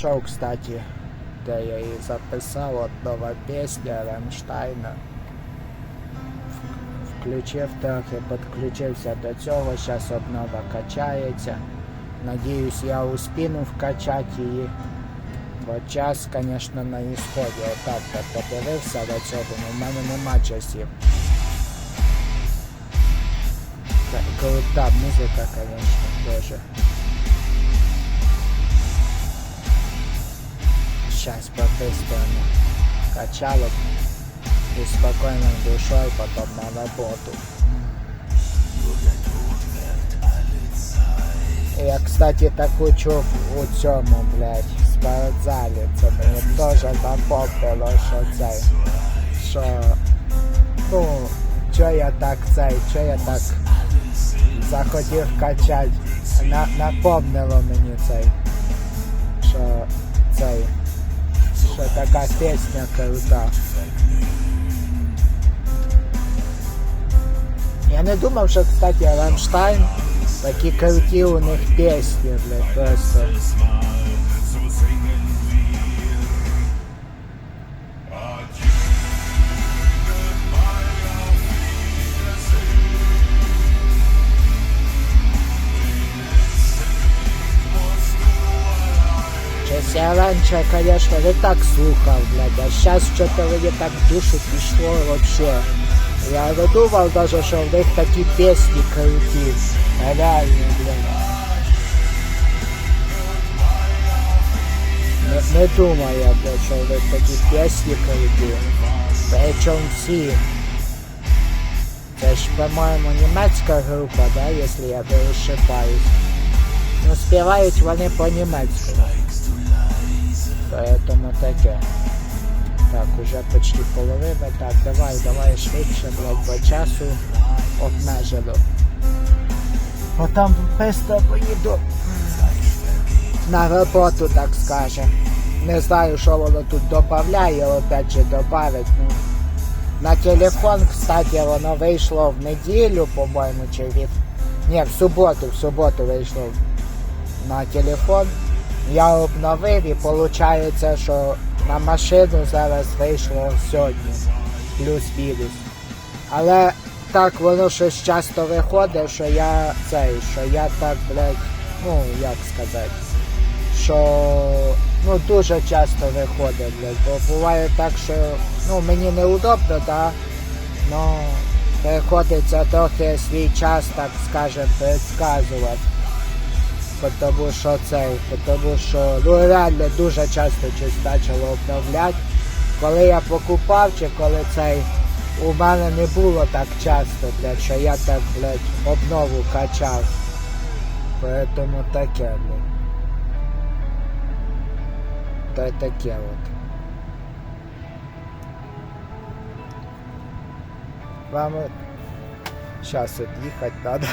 Шоу, кстати, де я її записав, от нова пісня Рамштайна. Включив трохи, підключився до цього, зараз обнова качається. Надіюсь, я успіну вкачати її. Бо час, звісно, на ісході. Отак так подивився до цього, але в мене нема часів. Та- Крута музика, звісно, дуже. Сейчас протестуємо качалок і спокійною душою потім на роботу. Я, кстати, таку чув у цьому, блядь, спортзалі. Це мені теж напомнило, що це, що, ну, що я так цей, що я так захотів качати. На, напомнило мені цей, що цей, що така пісня крута. Я не думав, що, кстати, Рамштайн такі круті у них пісні, блядь, просто. Щось я раніше, конечно, не так слухав, блядь, а зараз що-то мені так в душу пішло вообще. Я не думав даже, що в них такі пісні круті. Реально, блядь. Не, не думаю я, блядь, що в них такі пісні круті. Причому всі. Це ж, по-моєму, німецька група, да, якщо я не ошибаюсь. Ну, співають вони по-німецькому. Поэтому таке. Так, уже почти половина. Так, давай, давай швидше, блядь, бо часу обмежено. Потім быстро поїду на роботу, так скаже. Не знаю, що воно тут додає, опять же добавить. Ну, на телефон, кстати, воно вийшло в неділю, по-моєму, чи від. Ні, в суботу, в суботу вийшло на телефон. Я обновив і виходить, що на машину зараз вийшло сьогодні. Плюс-мінус. Але так воно щось часто виходить, що я цей, що я так, блядь, ну як сказати, що ну дуже часто виходить, блядь, бо буває так, що ну мені неудобно, да, но приходиться трохи свій час, так скажем, предсказувати. Потому що цей, тому що ну реально дуже часто щось почало обновляти. Коли я покупав чи коли цей у мене не було так часто, блядь, що я так, блядь, обнову качав. Поэтому таке, блядь. Та таке от. Вам зараз от їхати треба.